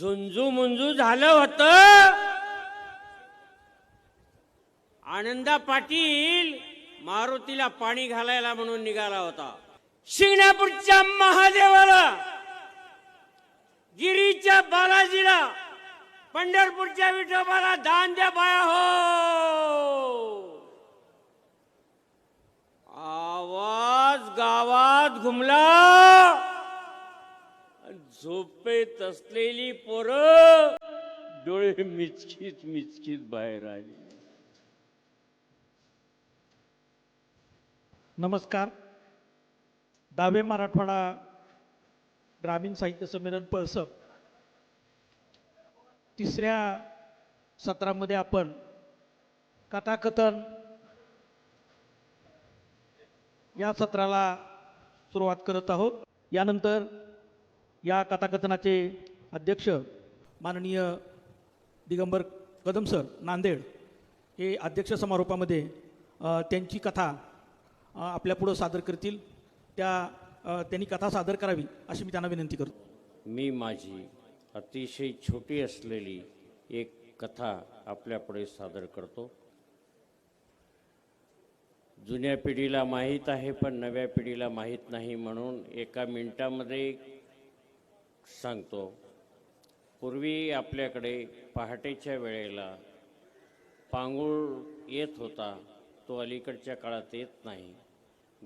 झुंजू मुंजू झालं होत. आनंदा पाटील मारुतीला पाणी घालायला म्हणून निघाला होता. शिंगणापूरच्या महादेवाला गिरीच्या बालाजीला पंढरपूरच्या विठोबाला दान द्या बाया हो. आवाज गावात घुमला. झोपेत असलेली पोरं डोळे मिचकीत मिचकीत बाहेर आली. नमस्कार. दावे मराठवाडा ग्रामीण साहित्य संमेलन पळसप तिसऱ्या सत्रामध्ये आपण कथाकथन या सत्राला सुरुवात करत आहोत. यानंतर या कथाकथनाचे अध्यक्ष माननीय दिगंबर कदम सर नांदेड हे अध्यक्ष समारोपामध्ये त्यांची कथा आपल्यापुढं सादर करतील. त्या त्यांनी कथा सादर करावी अशी मी त्यांना विनंती करतो. मी माझी अतिशय छोटी असलेली एक कथा आपल्यापुढे सादर करतो. जुन्या पिढीला माहीत आहे पण नव्या पिढीला माहीत नाही म्हणून एका मिनिटामध्ये सांगतो. पूर्वी आपल्याकडे पहाटेच्या वेळेला पांगुळ येत होता तो अलीकडच्या काळात येत नाही.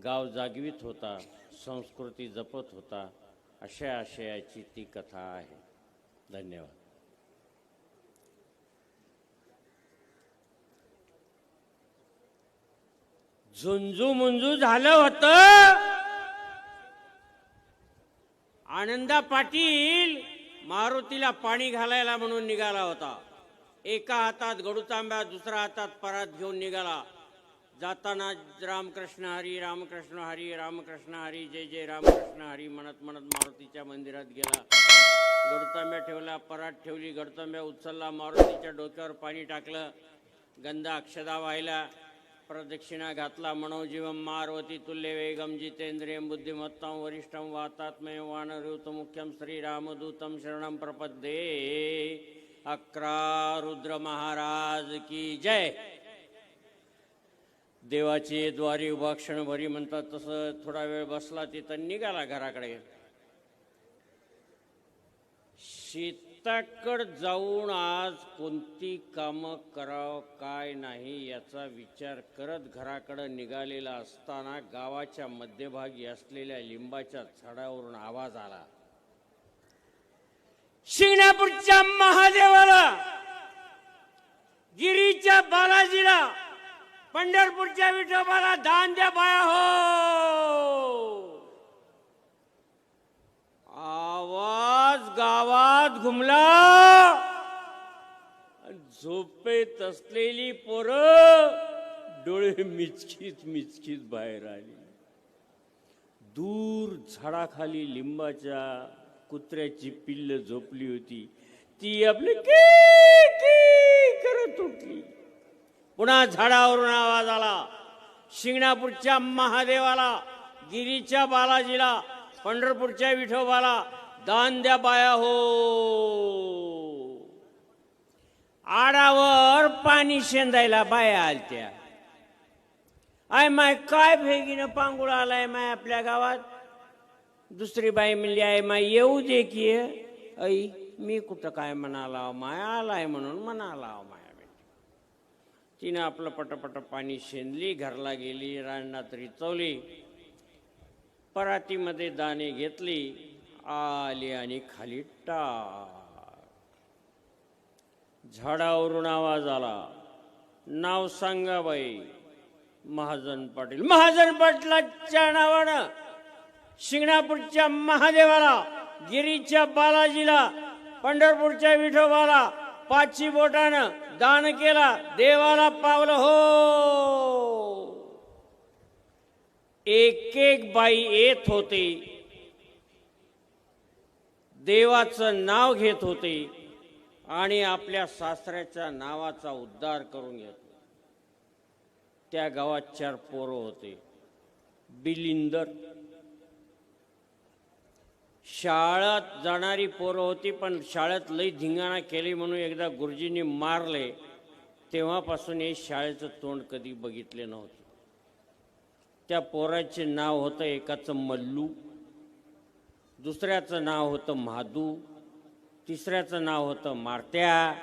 गाव जागवित होता संस्कृती जपत होता अशा आशयाची ती कथा आहे. धन्यवाद. झुंजू मुंजू झालं होतं. आनंदा पाटील मारुतीला पाणी घालायला म्हणून निघाला होता. एका हातात गडूतांब्या दुसऱ्या हातात परात घेऊन निघाला. जाताना रामकृष्ण हरी रामकृष्ण हरी रामकृष्ण हरी जय जय रामकृष्ण हरी म्हणत म्हणत मारुतीच्या मंदिरात गेला. गडतांब्या ठेवला परात ठेवली गडतांब्या उचलला मारुतीच्या डोक्यावर पाणी टाकलं. गंधा अक्षदा व्हायला प्रदक्षिणा घातला मनोजीवम मारवती तुल्य वेगम जितेंद्रियम बुद्धिमत्तां वरिष्ठं वातात्मय वानरयूत मुख्यम श्रीरामदूतं शरणं प्रपद्ये। अकरा रुद्र महाराज की जय। देवाची द्वारी उभा क्षणभरी म्हणतात तसं थोडा वेळ बसला तिथं निघाला घराकडे. शीत शेताकड जाऊन आज कोणती कामं करावं काय नाही याचा विचार करत घराकडं निघालेला असताना गावाच्या मध्यभागी असलेल्या लिंबाच्या झाडावरून आवाज आला. शिंगणापूरच्या महादेवाला गिरीच्या बालाजीला पंढरपूरच्या विठोबाला दान द्या बाया हो! आवाज गावात घुमला. झोपेत असलेली पोरं डोळे मिचकीत मिचकीत बाहेर आली. दूर झाडाखाली लिंबाच्या कुत्र्याची पिल्ल झोपली होती. ती आपली की की करत उठली. पुन्हा झाडावरून आवाज आला. शिंगणापूरच्या महादेवाला गिरीच्या बालाजीला पंढरपूरच्या विठोबाला दान द्या बाया हो. आडावर पाणी शेंदायला बाया आलत्या. आय माय काय भेगीनं पांगुळ आलाय माय आपल्या गावात? दुसरी बाई म्हणली आय माय येऊ दे की आई मी कुठं काय म्हणाला माय? आलाय म्हणून म्हणाला माया तिनं आपलं पटपट पाणी शेंदली घरला गेली रानात रिचवली. परातीमध्ये दाणे घेतली आली आणि खाली टाक. झाडावरून आवाज आला नाव सांगा बाई. महाजन पाटील महाजन पाटलाच्या नावानं शिंगणापूरच्या महादेवाला गिरीच्या बालाजीला पंढरपूरच्या विठोबाला पाचवी बोटानं दान केला देवाला पावलं हो! एक एक बाई येत होते. देवाचं नाव घेत होते आणि आपल्या सासऱ्याच्या नावाचा उद्धार करून घेत त्या गावात चार पोरं होते. बिलिंदर. शाळेत जाणारी पोरं होती पण शाळेत लई धिंगाणा केली म्हणून एकदा गुरुजींनी मारले. तेव्हापासून हे शाळेचं तोंड कधी बघितले नव्हते. त्या पोराचे नाव होतं एकाचं मल्लू दुसऱ्याचं नाव होतं म्हादू तिसऱ्याचं नाव होतं मारत्या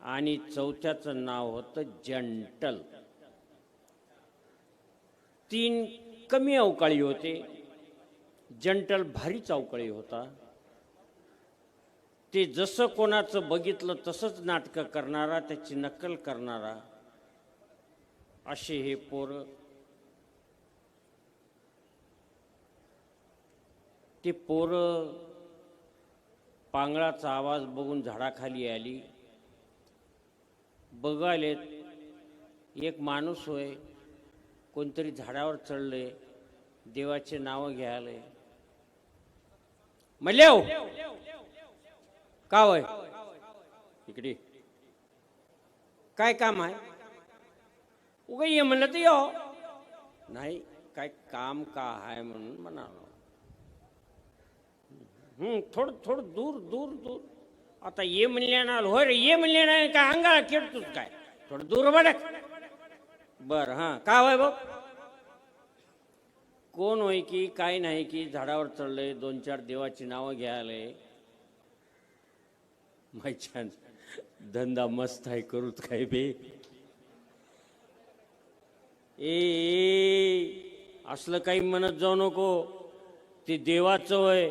आणि चौथ्याचं नाव होतं जंटल. तीन कमी अवकाळी होते. जंटल भारीच अवकाळी होता. ते जसं कोणाचं बघितलं तसंच नाटकं करणारा त्याची नक्कल करणारा असे हे पोरं ते पोरं पांगळाचा आवाज बघून झाडाखाली आली. बघायलेत एक माणूस होय कोणतरी झाडावर चढले देवाचे नावं घ्यायले. मल्ल्याव का होय? इकडे काय काम आहे? उगा ये म्हणलं तर यो. नाही काय काम का आहे म्हणून म्हणालो. हम्म थोडं थोडं दूर दूर दूर. आता ये म्हणल्यानं आलो होय रे ये म्हणल्यानं काय अंगाला खेळतोस काय? थोडं दूर बडक बर हां का होय भाऊ? कोण होय की काय नाही की झाडावर चढलंय दोन चार देवाची नावं घ्यायलंय. छान धंदा मस्त आहे करूच काय बे? ए ए, असलं काही म्हणत जाऊ नको. ते देवाचं होय.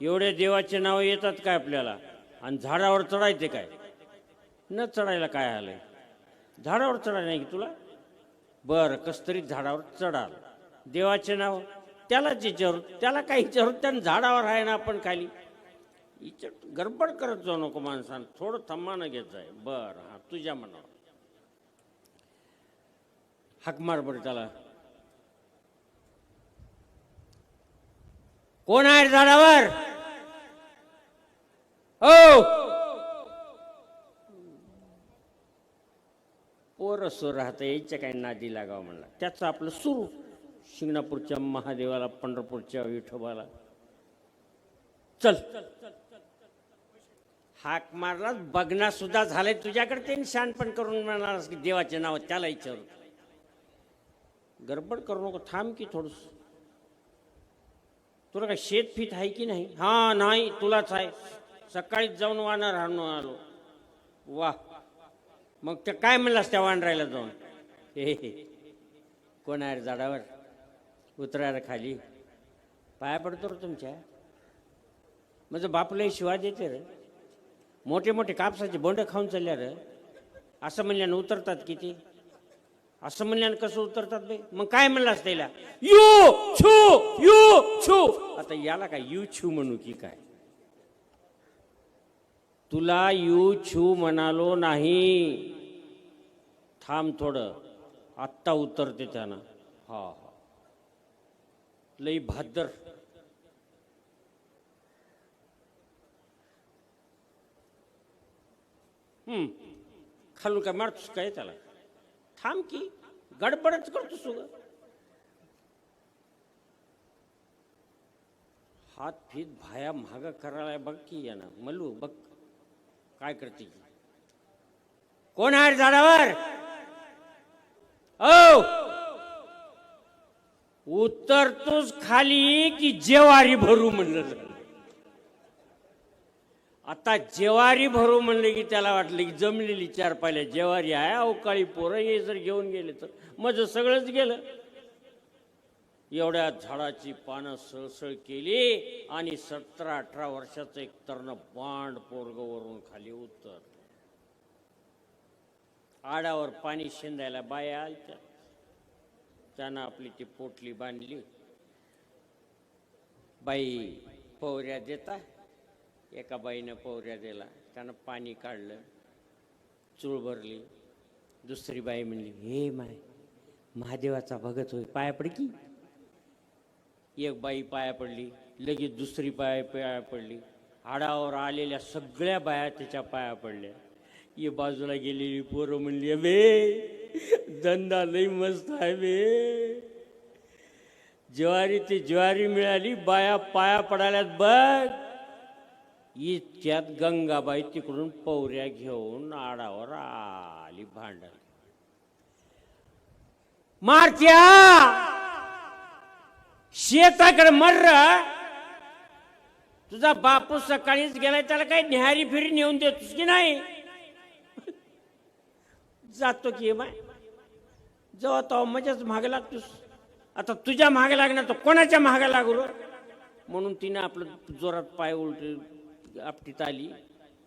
एवढे देवाचे नाव येतात काय आपल्याला? आणि झाडावर चढायचे काय? न चढायला काय आलंय? झाडावर चढायला नाही की तुला? बरं कस तरी झाडावर चढाल. देवाचे नाव त्याला जे जरूर त्याला काही जरूर त्यानं झाडावर आहे ना आपण खाली. विचार गडबड करत जाऊ नको माणसानं. थोडं थम्मानं घेत जाय. बरं हा तुझ्या मनावर. हाक मार बरं त्याला. कोण आहे झाडावर? हो. पोरं सुर राहतं यायच्या काही नादी लागावं म्हणला. त्याचं आपलं सुरू शिंगणापूरच्या महादेवाला पंढरपूरच्या विठोबाला. चल. हाक मारला बघणं सुद्धा झालंय. तुझ्याकडे त्यांनी शानपण करून म्हणाल की देवाचे नाव त्याला विचारू. गडबड करू नको थांब की थोडस. तुला काय शेत फीत आहे की नाही? हा नाही तुलाच आहे. सकाळीच जाऊन वानर आणून आलो. वा. मग ते काय म्हणलास त्या वानरायला जाऊन? हे हे. कोण आहे झाडावर? उतरायला खाली. पाया पडतो रे तुमच्या. माझं बापले शिवा देते रे. मोठे मोठे कापसाचे बोंड खाऊन चालल्या रे. असं म्हणल्यानं उतरतात किती? असं म्हणल्यानं कसं उतरतात बे मग काय म्हणलास त्याला? यू छू यू छू. आता याला काय यू छू म्हणू की काय? तुला यू छू म्हणालो नाही. थांब थोडं. आत्ता उतरते त्यानं. हा हा. लई भाद्र. हम्म. खालून काय मारतोस काय त्याला? थांब की. गडबडच करतो उगा हात फीत भाया महाग करायला बघ की यानं. मलू बघ काय करते कोण आहे झाडावर? ओ उतरतोस खाली की जेवारी भरू म्हणलं आता जेवारी भरू म्हणले की त्याला वाटलं की जमलेली चार पाहिल्या जेवारी आहे अवकाळी पोरं हे जर घेऊन गेले तर माझं सगळंच गेलं. एवढ्या झाडाची पानं सळसळ केली आणि सतरा अठरा वर्षाचं एक तरण बांड पोरगवरून खाली उतर. आडावर पाणी शेंदायला बाया आलत्या. त्यानं आपली ती पोटली बांधली. बाई पवऱ्या देता. एका बाईनं पोहऱ्या दिला. त्यानं पाणी काढलं चूळ भरली. दुसरी बाई म्हणली हे माय महादेवाचा भगत होय पाया पड की एक बाई पाया पडली लगेच दुसरी पाया पाया पडली. हाडावर आलेल्या सगळ्या बाया त्याच्या पाया पडल्या. ये बाजूला गेलेली पोरं म्हणली अबे धंदा लई मस्त आहे बे. ज्वारी ते ज्वारी मिळाली बाया पाया पडाल्यात बघ. इतक्यात गंगाबाई तिकडून पौऱ्या घेऊन आडावर आली भांडण. मारत्या! शेताकडे मर्र तुझा बापू सकाळीच गेलाय त्याला काही न्याहारी फिरी नेऊन देतोस की नाही? जातो की बाय. जेव्हा तो मजाच मागे लागतोस. आता तुझ्या महाग लागणार तर कोणाच्या महागा लागू म्हणून तिने आपलं जोरात पाय उलट आपटीत आली.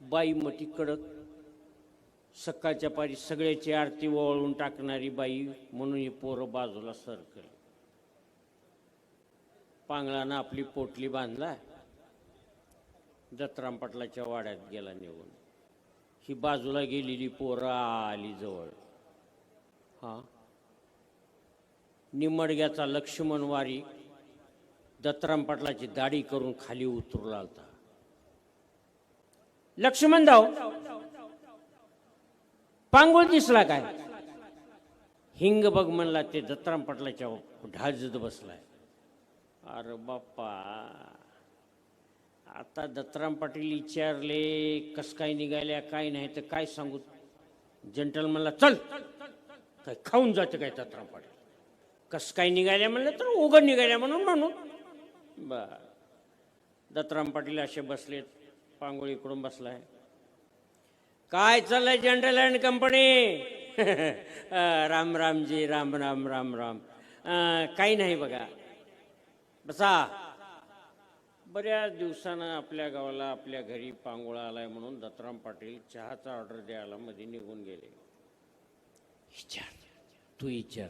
बाई मती कडक सकाळच्या पारी सगळ्याची आरती वळून टाकणारी बाई म्हणून ही पोरं बाजूला सरकल. पांगळानं आपली पोटली बांधला. जत्राम पाटलाच्या वाड्यात गेला निघून. ही बाजूला गेलेली पोरं आली जवळ. हा. निमडग्याचा लक्ष्मण वारी दत्तराम पाटलाची दाढी करून खाली उतरू लागला. लक्ष्मणराव पांगुळ दिसला काय? हिंग बघ म्हणला ते दत्तराम पाटलाच्या ढाजत बसलाय. अरे बाप्पा. आता दत्तराम पाटील विचारले कस काय निघाल्या काय नाही तर काय सांगू? जंटल म्हणला चल काय खाऊन जाते काय दत्तराम पाटील? कस काय निघाल्या म्हणलं तर उघड निघाल्या म्हणून म्हणून बर. दत्तराम पाटील असे बसलेत. पांगोळी इकडून बसलाय. काय चाललंय general and company Ram Ramji Ram Ram Ram Ram. काही नाही बघा. बसा. बऱ्याच दिवसानं आपल्या गावाला आपल्या घरी पांगोळा आलाय म्हणून दत्तराम पाटील चहाचा ऑर्डर द्यायला मध्ये निघून गेले. विचार तू विचार.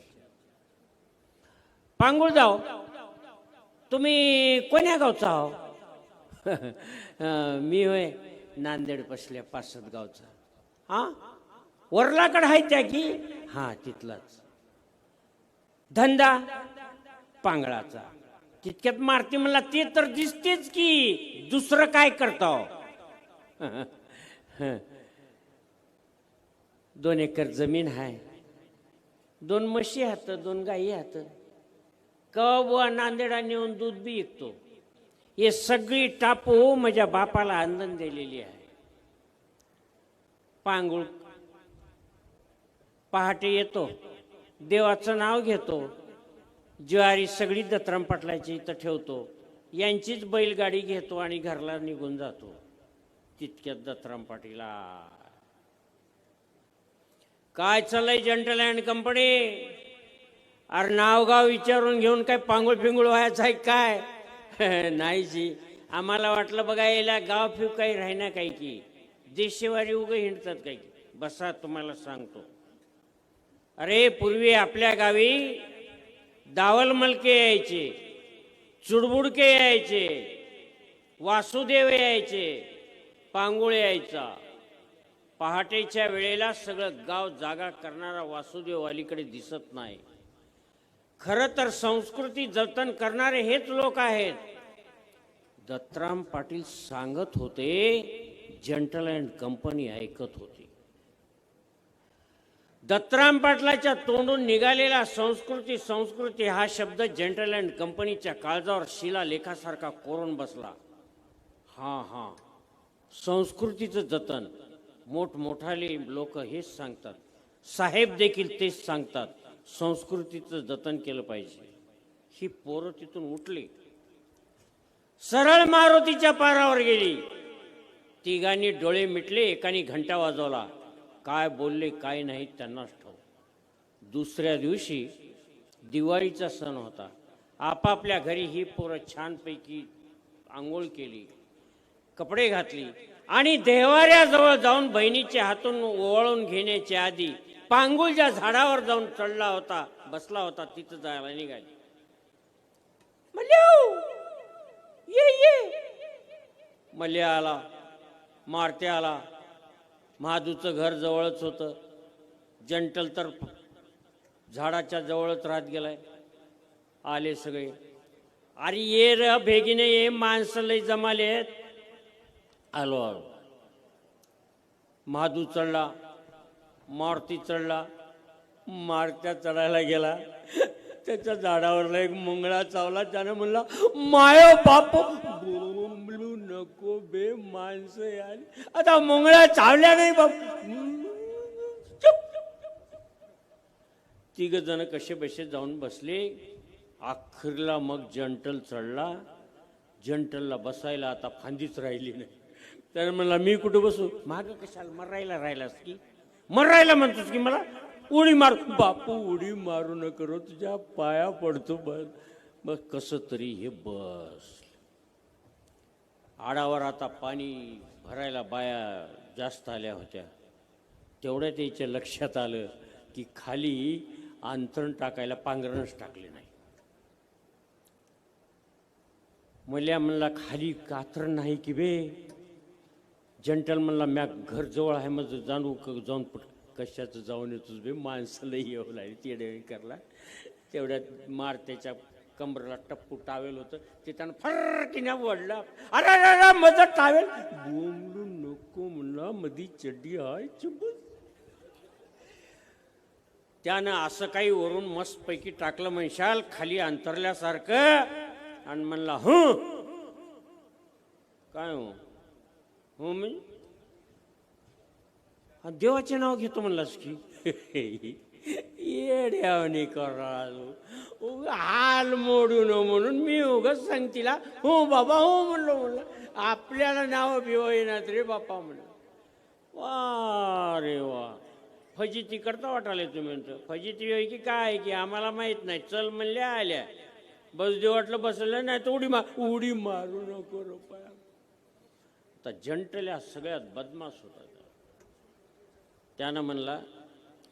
पांगुळ जाओ. तुम्ही कोण्या गावचा आहो? मी होय नांदेड पसल्या पासद गावचा. हा? वरलाकड आहे त्या की? हा तिथलाच. धंदा पांगळाचा. तितक्यात मारती म्हणला ते तर दिसतेच की दुसरं काय करतो दोन एकर जमीन आहे दोन म्हशी हात दोन गाई हात. कवा बुवा नांदेडा नेऊन दूध बी विकतो? हे सगळी टापू माझ्या बापाला आंदन दिलेली आहे. पांगुळ पहाटे येतो देवाचं नाव घेतो ज्वारी सगळी दत्तराम पाटलाची इथं ठेवतो यांचीच बैलगाडी घेतो आणि घरला निघून जातो. तितक्यात दत्तराम पाटीला काय चाललंय जंटल अँड कंपनी? अरे नावगाव विचारून घेऊन काय पांगुळ पिंगुळ व्हायचं आहे काय? नाही जी. आम्हाला वाटलं बघा याला गाव फिव काही राहिना काही की. देशेवारी उगं हिंडतात काही की. बसा तुम्हाला सांगतो. अरे पूर्वी आपल्या गावी दावल मलके यायचे चुडबुडके यायचे वासुदेव यायचे पांगुळ यायचा. पहाटेच्या वेळेला सगळं गाव जागा करणारा वासुदेव अलीकडे दिसत नाही. खरं तर संस्कृती जतन करणारे हेच लोक आहेत. दत्तराम पाटील सांगत होते जंटल अँड कंपनी ऐकत होती. दत्तराम पाटलाच्या तोंडून निघालेला संस्कृती संस्कृती हा शब्द जंटल अँड कंपनीच्या काळजावर शिलालेखासारखा कोरून बसला. हा हा. संस्कृतीचं जतन. मोठमोठाले लोक हेच सांगतात. साहेब देखील तेच सांगतात. संस्कृतीचं जतन केलं पाहिजे. ही पोरं तिथून उठली. सरळ मारुतीच्या पारावर गेली. तिघांनी डोळे मिटले एकाने घंटा वाजवला. काय बोलले काय नाही त्यांनाच ठाऊ दुसऱ्या दिवशी दिवाळीचा सण होता. आपापल्या घरी ही पोरं छानपैकी आंघोळ केली कपडे घातली आणि देवाऱ्याजवळ जाऊन बहिणीच्या हातून ओवाळून घेण्याच्या आधी पांगुळच्या झाडावर जाऊन चढला होता बसला होता तिथं जायला निघाली. ये ये. मल्ल्या आला मारते आला. महादूचं घर जवळच होतं. जंटल तर झाडाच्या जवळच राहत गेलाय. आले सगळे. अरे ये र भेगीने ये माणसं लय जमालेत आलो आलो. महादू चढला. मारुती चढला. मारत्या चढायला गेला. त्याच्या झाडावरला एक मुंगळा चावला. त्यानं म्हणला माय बाप बोंबलू नको बे माणसं आली आता मुंगळा चावल्या नाही बाप. तिघ जण कसे बसे जाऊन बसले. अखेरला मग जंटल चढला. जंटलला बसायला आता फांदीच राहिली नाही. तर म्हणला मी कुठं बसू? माग कशाला? राहिला राहिलास की? मरायला म्हणतोस की मला उडी मार. बापू उडी मारू न तुझ्या पाया पडतो बस. बस कसं तरी हे बस. आडावर आता पाणी भरायला बाया जास्त आल्या होत्या. तेवढ्या त्याच्या लक्षात आलं की खाली आंतरण टाकायला पांघरणच टाकले नाही. मल्या म्हणला खाली कातरण नाही की बे. जंटल म्हणला म्या घर जवळ आहे मग जाणू क- जाऊन पट कशाचं जाऊन येतोस बे? माणसाला येऊ लागली तेडे करला तेवढ्यात मार त्याच्या कमरेला टप्पू टावेल होतं. ते त्यानं फरकीने वडला अरे अरे अरे टावेल. बोमलू नको म्हणला मधी चड्डी हाय चुबून. त्यानं असं काही वरून मस्तपैकी टाकलं म्हणशाल खाली अंतरल्यासारखं. आणि म्हणला ह. काय हो? हो मी देवाचे नाव घेतो म्हणलास की? येड्यावणी कराळू हाल मोडू न म्हणून मी उगाच सांग तिला हो बाबा हो म्हणलो म्हणलं. आपल्याला नाव बिव येणार रे बापा म्हणलं. वा रे वा. फजिती करता वाटाले तुम्ही म्हणतो. फजिती होय की काय की आम्हाला माहीत नाही. चल म्हणल्या आल्या. बस दे वाटलं बसलं नाही तर उडी मार उडी मारू नको रुपया. आता जंटल्या सगळ्यात बदमाश होता त्या. त्यानं म्हणला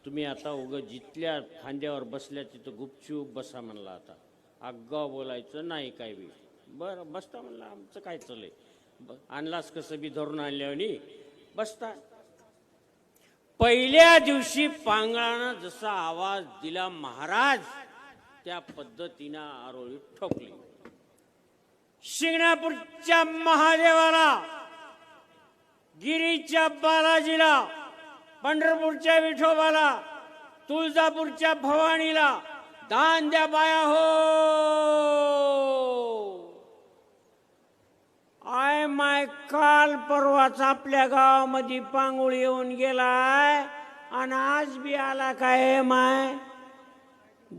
तुम्ही आता उगं जिथल्या खांद्यावर बसल्या तिथं गुपचूप बसा म्हणला आता. आगाव बोलायचं नाही काय बी. बरं बसता म्हणलं आमचं काय चाललंय? ब- आणलास कसं बी धरून आणल्यावर बसता. पहिल्या दिवशी पांगळानं जसा आवाज दिला महाराज त्या पद्धतीनं आरोळी ठोकली. शिंगणापूरच्या महादेवाला गिरीच्या बालाजीला पंढरपूरच्या विठोबाला तुळजापूरच्या भवानीला दान द्या बाया हो. आय माय काल परवाच आपल्या गावामध्ये पांगुळ येऊन गेलाय आणि आज बी आला काय माय?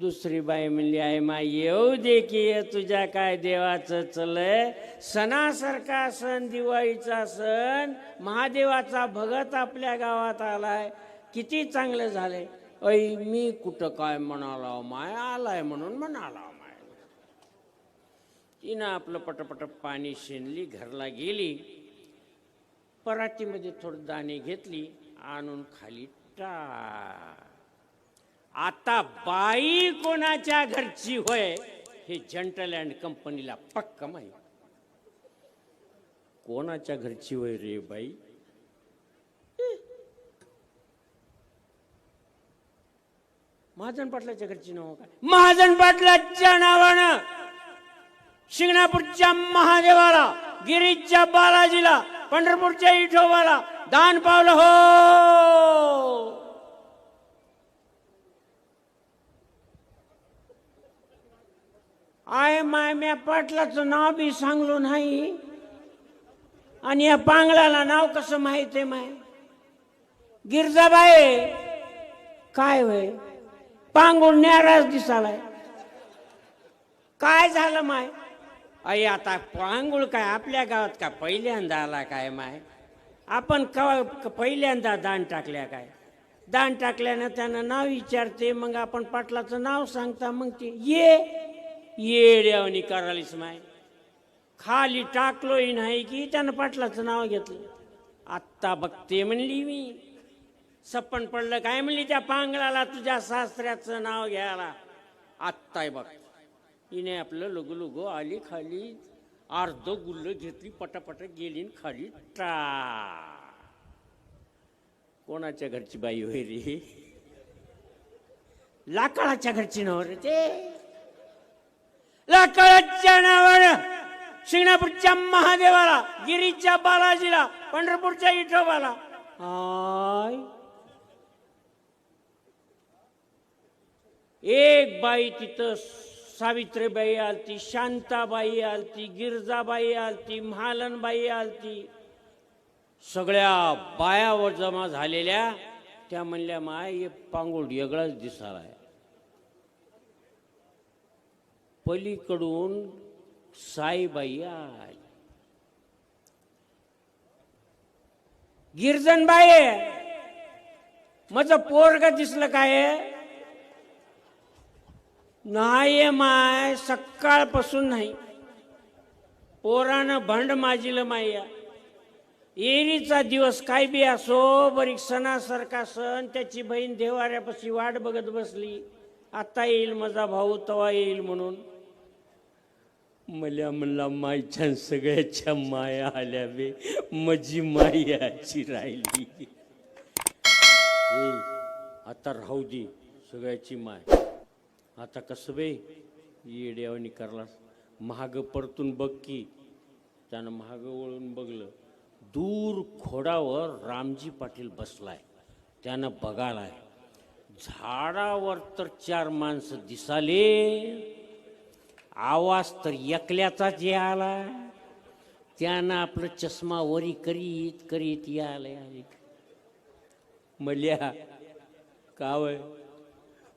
दुसरी बाई म्हणली आहे मा येऊ दे की ये तुझ्या काय देवाचं चलय सणासारखा सण दिवाळीचा सण महादेवाचा भगत आपल्या गावात आलाय. किती चांगलं झालंय. ऐ मी कुठं काय म्हणाला माय? आलाय म्हणून म्हणाला माय. तिनं आपलं पटपट पाणी शेणली घरला गेली. परातीमध्ये थोडं दाणे घेतली आणून खाली टा आता बाई कोणाच्या घरची होय हे जंटल अँड कंपनीला पक्क माहीत. कोणाच्या घरची होय रे बाई? महाजन पाटलाच्या घरची नाव काय? महाजन पाटलाच्या नावानं शिंगणापूरच्या महादेवाला गिरीच्या बालाजीला पंढरपूरच्या इठोबाला दान पावलं हो! आय माय म्या पाटलाचं नाव बी सांगलो नाही. आणि या पांगळाला नाव कसं माहीत आहे माय? गिरजाबाई काय होय? पांगुळ न्याराज दिसालाय. काय झालं माय? अय आता पांगुळ काय आपल्या गावात का पहिल्यांदा आला काय माय? आपण कवा पहिल्यांदा दान टाकल्या काय? दान टाकल्यानं त्यानं नाव विचारते मग आपण पाटलाचं नाव सांगता मग ते ये. येड्यावनी करालीस माय. खाली टाकलोही नाही की त्यानं पाटलाचं नाव घेतलं. आत्ता बघते म्हणली मी. सप्पन पडलं काय म्हणली त्या पांगळाला तुझ्या सासऱ्याचं नाव घ्यायला. आत्ताय बघ. हिने आपलं लुगू लुगू आली खाली अर्ध गुल्ल घेतली पटापट गेली न खाली टा कोणाच्या घरची बाई होय रे? लाकडाच्या घरची नाव रे ते. लाकडाच्या नावानं शिंगणापूरच्या महादेवाला गिरीच्या बालाजीला पंढरपूरच्या इठोबाला आय. एक बाई तिथं सावित्रीबाई आलती शांताबाई आलती गिरजाबाई आलती महालनबाई आलती. सगळ्या बायावर जमा झालेल्या त्या म्हणल्या माय हे पांगुळ वेगळाच आहे पलीकडून साईबाई आली. गिरजनबाई माझं पोरग दिसलं काय? नाही माय सकाळपासून नाही. पोरानं भांड माजिलं माया. एरीचा दिवस काय बी असो बरीक सणासारखा सण त्याची बहीण देवाऱ्यापाशी वाट बघत बसली. आता येईल माझा भाऊ तवा येईल म्हणून. मला म्हणला मायच्या सगळ्याच्या माया आल्या बे माझी मायाची राहिली. हे आता राहू दे सगळ्याची माय. आता कसं बे? येड्यावानी करला महाग परतून बघ की. त्यानं महाग वळून बघलं. दूर खोडावर रामजी पाटील बसलाय. त्यानं बघालाय. झाडावर तर चार माणसं दिसाले. आवाज तर एकल्याचाच आला त्यानं आपलं चष्मा वरी करीत करीत यायला आले मल्या कावय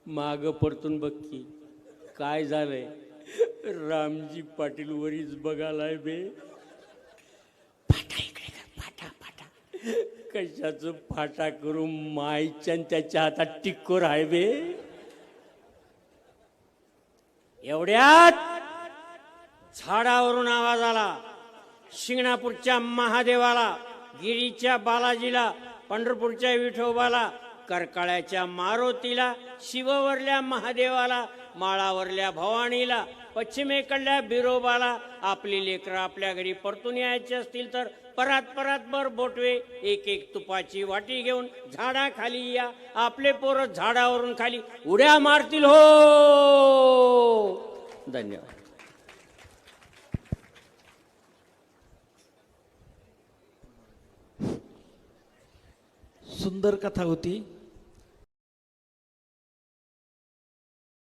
माग परतून बघ की काय झालंय? रामजी पाटील वरीच बघालाय बे. फाटा इकडे फाटा फाटा. कशाचं फाटा करून मायच्या त्याच्या हातात टिक्कोर आहे बे. एवढ्यात झाडावरून आवाज आला. शिंगणापूरच्या महादेवाला गिरीच्या बालाजीला पंढरपूरच्या विठोबाला करकाळ्याच्या मारुतीला शिववरल्या महादेवाला माळावरल्या भवानीला पश्चिमेकडल्या बिरोबाला आपली लेकरं आपल्या घरी परतून यायची असतील तर परात परात भर बोटवे एक एक तुपाची वाटी घेऊन झाडाखाली या. आपले पोरं झाडावरून खाली उड्या मारतील हो. धन्यवाद. सुंदर कथा होती.